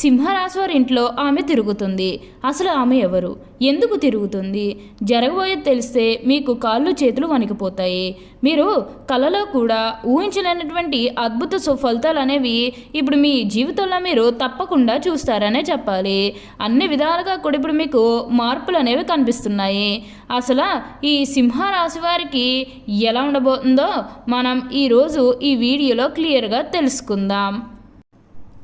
సింహరాశి వారి ఇంట్లో ఆమె తిరుగుతుంది. అసలు ఆమె ఎవరు? ఎందుకు తిరుగుతుంది? జరగబోయేది తెలిస్తే మీకు కాళ్ళు చేతులు వణికిపోతాయి. మీరు కలలో కూడా ఊహించలేనటువంటి అద్భుత సుఫలితాలు అనేవి ఇప్పుడు మీ జీవితంలో మీరు తప్పకుండా చూస్తారనే చెప్పాలి. అన్ని విధాలుగా కూడా ఇప్పుడు మీకు మార్పులు అనేవి కనిపిస్తున్నాయి. అసలు ఈ సింహరాశి వారికి ఎలా ఉండబోతుందో మనం ఈరోజు ఈ వీడియోలో క్లియర్గా తెలుసుకుందాం.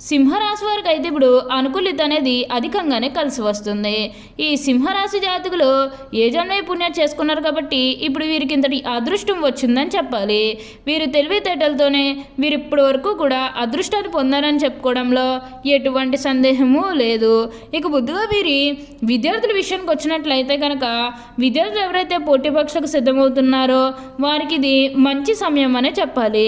సింహరాశి వారికి అయితే ఇప్పుడు అనుకూలిత అనేది అధికంగానే కలిసి వస్తుంది. ఈ సింహరాశి జాతకులు ఏ జన్మే పుణ్యం చేసుకున్నారు కాబట్టి ఇప్పుడు వీరికి ఇంతటి అదృష్టం వచ్చిందని చెప్పాలి. వీరు తెలివితేటలతోనే వీరు ఇప్పటి వరకు కూడా అదృష్టాన్ని పొందారని చెప్పుకోవడంలో ఎటువంటి సందేహము లేదు. ఇక బుద్ధిగా వీరి విద్యార్థుల విషయానికి వచ్చినట్లయితే కనుక విద్యార్థులు ఎవరైతే పోటీ పరీక్షలకు సిద్ధమవుతున్నారో వారికి ఇది మంచి సమయం అనే చెప్పాలి.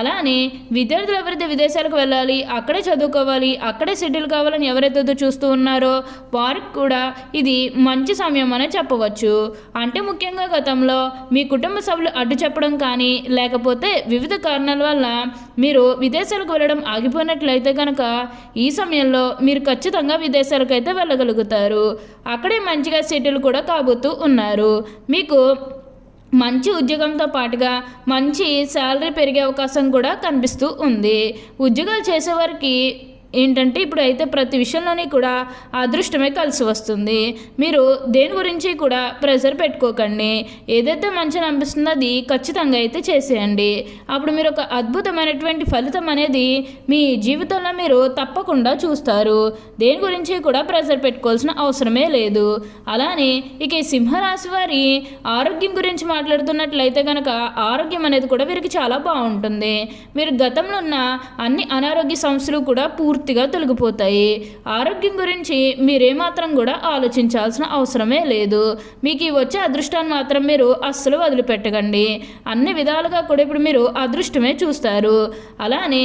అలానే విద్యార్థులు ఎవరైతే విదేశాలకు వెళ్ళాలి అక్కడే చదువుకోవాలి అక్కడే సెటిల్ కావాలని ఎవరైతే చూస్తూ ఉన్నారో వారికి కూడా ఇది మంచి సమయం అనే చెప్పవచ్చు. అంటే ముఖ్యంగా గతంలో మీ కుటుంబ సభ్యులు అడ్డు చెప్పడం కానీ లేకపోతే వివిధ కారణాల వల్ల మీరు విదేశాలకు వెళ్ళడం ఆగిపోయినట్లయితే కనుక ఈ సమయంలో మీరు ఖచ్చితంగా విదేశాలకు అయితే వెళ్ళగలుగుతారు. అక్కడే మంచిగా సెటిల్ కూడా కాబోతూ ఉన్నారు. మీకు మంచి ఉద్యోగంతో పాటుగా మంచి శాలరీ పెరిగే అవకాశం కూడా కనిపిస్తూ ఉంది. ఉద్యోగాలు చేసేవారికి ఏంటంటే ఇప్పుడు అయితే ప్రతి విషయంలోని కూడా అదృష్టమే కలిసి వస్తుంది. మీరు దేని గురించి కూడా ప్రెషర్ పెట్టుకోకండి. ఏదైతే మంచిగా అనిపిస్తుందో అది ఖచ్చితంగా అయితే చేసేయండి. అప్పుడు మీరు ఒక అద్భుతమైనటువంటి ఫలితం అనేది మీ జీవితంలో మీరు తప్పకుండా చూస్తారు. దేని గురించి కూడా ప్రెషర్ పెట్టుకోవాల్సిన అవసరమే లేదు. అలానే ఇక ఈ సింహరాశి వారి ఆరోగ్యం గురించి మాట్లాడుతున్నట్లయితే కనుక ఆరోగ్యం అనేది కూడా వీరికి చాలా బాగుంటుంది. మీరు గతంలో ఉన్న అన్ని అనారోగ్య సమస్యలు కూడా పూర్తి పూర్తిగా తొలగిపోతాయి. ఆరోగ్యం గురించి మీరేమాత్రం కూడా ఆలోచించాల్సిన అవసరమే లేదు. మీకు ఈ వచ్చే అదృష్టాన్ని మాత్రం మీరు అస్సలు వదిలిపెట్టకండి. అన్ని విధాలుగా కూడా ఇప్పుడు మీరు అదృష్టమే చూస్తారు. అలానే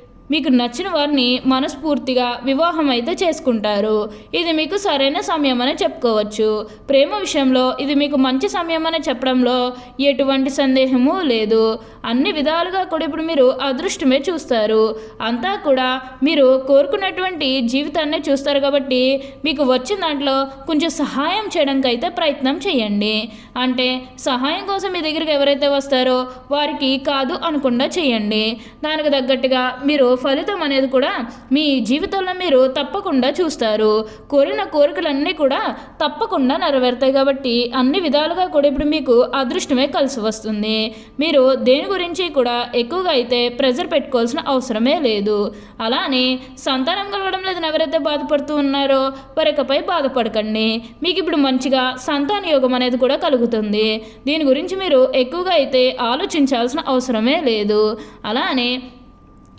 మీకు నచ్చిన వారిని మనస్ఫూర్తిగా వివాహం అయితే చేసుకుంటారు. ఇది మీకు సరైన సమయం అని చెప్పుకోవచ్చు. ప్రేమ విషయంలో ఇది మీకు మంచి సమయం అని చెప్పడంలో ఎటువంటి సందేహము లేదు. అన్ని విధాలుగా కూడా ఇప్పుడు మీరు అదృష్టమే చూస్తారు. అంతా కూడా మీరు కోరుకున్నటువంటి జీవితాన్ని చూస్తారు కాబట్టి మీకు వచ్చిన దాంట్లో కొంచెం సహాయం చేయడానికి అయితే ప్రయత్నం చేయండి. అంటే సహాయం కోసం మీ దగ్గరికి ఎవరైతే వస్తారో వారికి కాదు అనకుండా చేయండి. దానికి తగ్గట్టుగా మీరు ఫలితం అనేది కూడా మీ జీవితంలో మీరు తప్పకుండా చూస్తారు. కోరిన కోరికలన్నీ కూడా తప్పకుండా నెరవేరుతాయి కాబట్టి అన్ని విధాలుగా కూడా ఇప్పుడు మీకు అదృష్టమే కలిసి వస్తుంది. మీరు దేని గురించి కూడా ఎక్కువగా అయితే ప్రెజర్ పెట్టుకోవాల్సిన అవసరమే లేదు. అలానే సంతానం కలగడం లేదని ఎవరైతే బాధపడుతూ ఉన్నారో వారికపై బాధపడకండి. మీకు ఇప్పుడు మంచిగా సంతాన యోగం అనేది కూడా కలుగుతుంది దీని గురించి మీరు ఎక్కువగా అయితే ఆలోచించాల్సిన అవసరమే లేదు. అలానే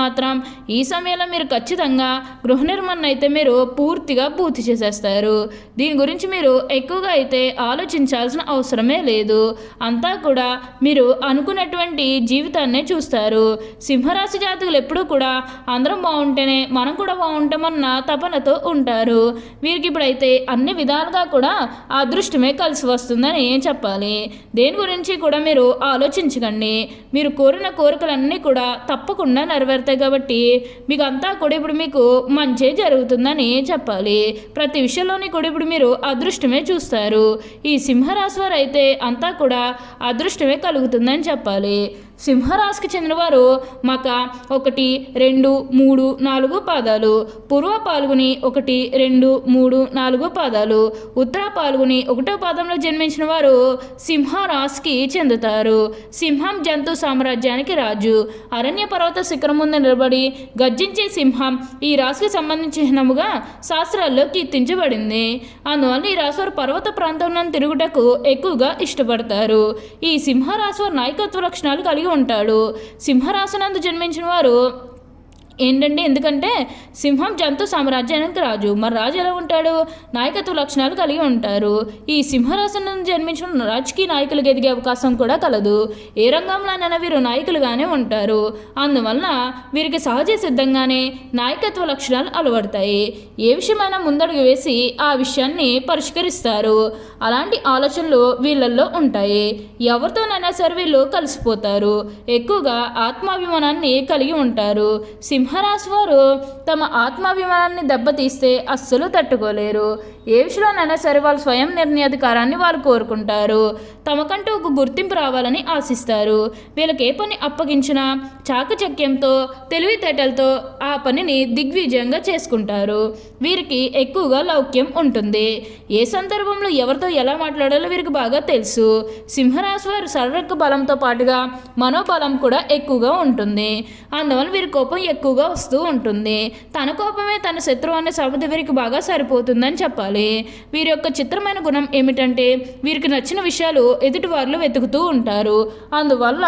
మాత్రం ఈ సమయంలో మీరు ఖచ్చితంగా గృహ నిర్మాణం అయితే మీరు పూర్తిగా పూర్తి చేసేస్తారు. దీని గురించి మీరు ఎక్కువగా అయితే ఆలోచించాల్సిన అవసరమే లేదు. అంతా కూడా మీరు అనుకున్నటువంటి జీవితాన్నే చూస్తారు. సింహరాశి జాతకులు ఎప్పుడూ కూడా అందరం బాగుంటేనే మనం కూడా బాగుంటామన్న తపనతో ఉంటారు. వీరికి ఇప్పుడైతే అన్ని విధాలుగా కూడా ఆ అదృష్టమే కలిసి వస్తుందని చెప్పాలి. దేని గురించి కూడా మీరు ఆలోచించకండి. మీరు కోరిన కోరికలన్నీ కూడా తప్పకుండా నెరవేరుతాయి. నెరవేరుతాయి కాబట్టి మీకు అంతా కూడా ఇప్పుడు మీకు మంచే జరుగుతుందని చెప్పాలి. ప్రతి విషయంలోని కూడా ఇప్పుడు మీరు అదృష్టమే చూస్తారు. ఈ సింహరాశి వారు అయితే అంతా కూడా అదృష్టమే కలుగుతుందని చెప్పాలి. సింహరాశికి చెందినవారు మక ఒకటి రెండు మూడు నాలుగు పాదాలు. పూర్వ పాల్గొని ఒకటి రెండు మూడు నాలుగు పాదాలు. ఉత్తర పాల్గొని ఒకటో పాదంలో జన్మించిన వారు సింహరాశికి చెందుతారు. సింహం జంతు సామ్రాజ్యానికి రాజు. అరణ్య పర్వత శిఖరం ముందు నిలబడి గర్జించే సింహం ఈ రాశికి సంబంధించినముగా శాస్త్రాల్లో కీర్తించబడింది. అందువల్ల ఈ రాశి వారు పర్వత ప్రాంతంలో తిరుగుటకు ఎక్కువగా ఇష్టపడతారు. ఈ సింహరాశి వారు నాయకత్వ లక్షణాలు కలిగి ఉంటాడు. సింహరాశనందు జన్మించిన వారు ఏంటంటే ఎందుకంటే సింహం జంతు సామ్రాజ్యానికి రాజు. మరి రాజు ఎలా ఉంటాడు? నాయకత్వ లక్షణాలు కలిగి ఉంటారు. ఈ సింహరాశి నుండి జన్మించిన రాజకీయ నాయకులకు ఎదిగే అవకాశం కూడా కలదు. ఏ రంగంలోనైనా వీరు నాయకులుగానే ఉంటారు. అందువలన వీరికి సహజ సిద్ధంగానే నాయకత్వ లక్షణాలు అలవడతాయి. ఏ విషయమైనా ముందడుగు వేసి ఆ విషయాన్ని పరిష్కరిస్తారు. అలాంటి ఆలోచనలు వీళ్ళల్లో ఉంటాయి. ఎవరితోనైనా సరే వీళ్ళు కలిసిపోతారు. ఎక్కువగా ఆత్మాభిమానాన్ని కలిగి ఉంటారు. సింహ సింహరాశి వారు తమ ఆత్మాభిమానాన్ని దెబ్బతీస్తే అస్సలు తట్టుకోలేరు. ఏ విషయంలోనైనా సరే వాళ్ళు స్వయం నిర్ణయాధికారాన్ని వాళ్ళు కోరుకుంటారు. తమకంటూ ఒక గుర్తింపు రావాలని ఆశిస్తారు. వీళ్ళకి ఏ పని అప్పగించినా చాకచక్యంతో తెలివితేటలతో ఆ పనిని దిగ్విజయంగా చేసుకుంటారు. వీరికి ఎక్కువగా లౌక్యం ఉంటుంది. ఏ సందర్భంలో ఎవరితో ఎలా మాట్లాడాలో వీరికి బాగా తెలుసు. సింహరాశి వారు శారీరక బలంతో పాటుగా మనోబలం కూడా ఎక్కువగా ఉంటుంది. అందువల్ల వీరి కోపం ఎక్కువగా వస్తూ ఉంటుంది. తన కోపమే తన శత్రువు అనే సామెత వీరికి బాగా సరిపోతుందని చెప్పాలి. వీరి యొక్క చిత్రమైన గుణం ఏమిటంటే వీరికి నచ్చిన విషయాలు ఎదుటి వారిలో వెతుకుతూ ఉంటారు. అందువల్ల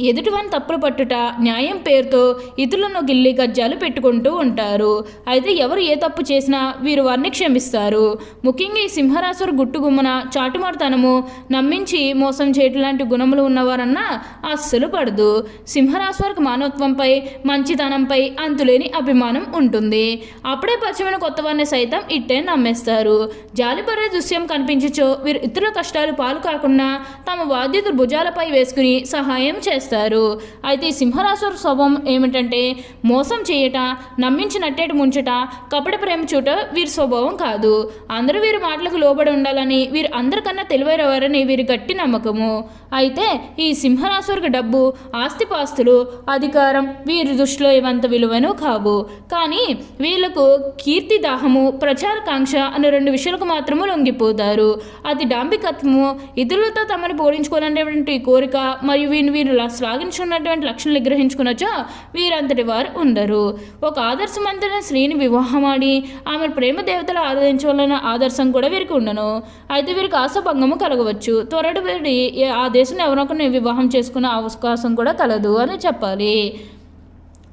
ఎదుటివాని తప్పులు పట్టుట న్యాయం పేరుతో ఇతరులను గిల్లి గజ్జాలు పెట్టుకుంటూ ఉంటారు. అయితే ఎవరు ఏ తప్పు చేసినా వీరు వారిని క్షమిస్తారు. ముఖ్యంగా ఈ సింహరాశురు గుట్టుగుమ్మన చాటుమారుతనము నమ్మించి మోసం చేయటం లాంటి గుణములు ఉన్నవారన్నా అస్సలు పడదు. సింహరాశి వారికి మానవత్వంపై మంచితనంపై అంతులేని అభిమానం ఉంటుంది. అప్పుడే పరిచయమైన కొత్త వారిని సైతం ఇట్టే నమ్మేస్తారు. జాలిపడే దృశ్యం కనిపించచో వీరు ఇతరుల కష్టాలు పాలు కాకుండా తమ బాధ్యతలు భుజాలపై వేసుకుని సహాయం చేస్తారు. అయితే సింహరాశుల స్వభావం ఏమిటంటే మోసం చేయట నమ్మించినట్టేటి ముంచట కపట ప్రేమ చూట వీరి స్వభావం కాదు. అందరూ వీరి మాటలకు లోబడి ఉండాలని వీరు అందరికన్నా తెలివైనవారని వీరి గట్టి నమ్మకము. అయితే ఈ సింహరాశులకు డబ్బు ఆస్తిపాస్తులు అధికారం వీరి దృష్టిలో ఇవంత విలువను కావు. కానీ వీళ్ళకు కీర్తి దాహము ప్రచారకాంక్ష అనే రెండు విషయాలకు మాత్రము లొంగిపోతారు. అది డాంబికత్వము. ఇతరులతో తమను పోలించుకోవాలనేటువంటి కోరిక మరియు వీరిని వీరు లా- శ్లాఘించుకున్నటువంటి లక్షణాలు నిగ్రహించుకున్నచో వీరంతటి వారు ఉండరు. ఒక ఆదర్శవంతమైన స్త్రీని వివాహమాడి ఆమె ప్రేమ దేవతలు ఆరాధించవలన ఆదర్శం కూడా వీరికి ఉండను. అయితే వీరికి ఆశాభంగము కలగవచ్చు. త్వరడు వీడి ఆ దేశం ఎవరొకరిని వివాహం చేసుకునే అవకాశం కూడా కలదు అని చెప్పాలి.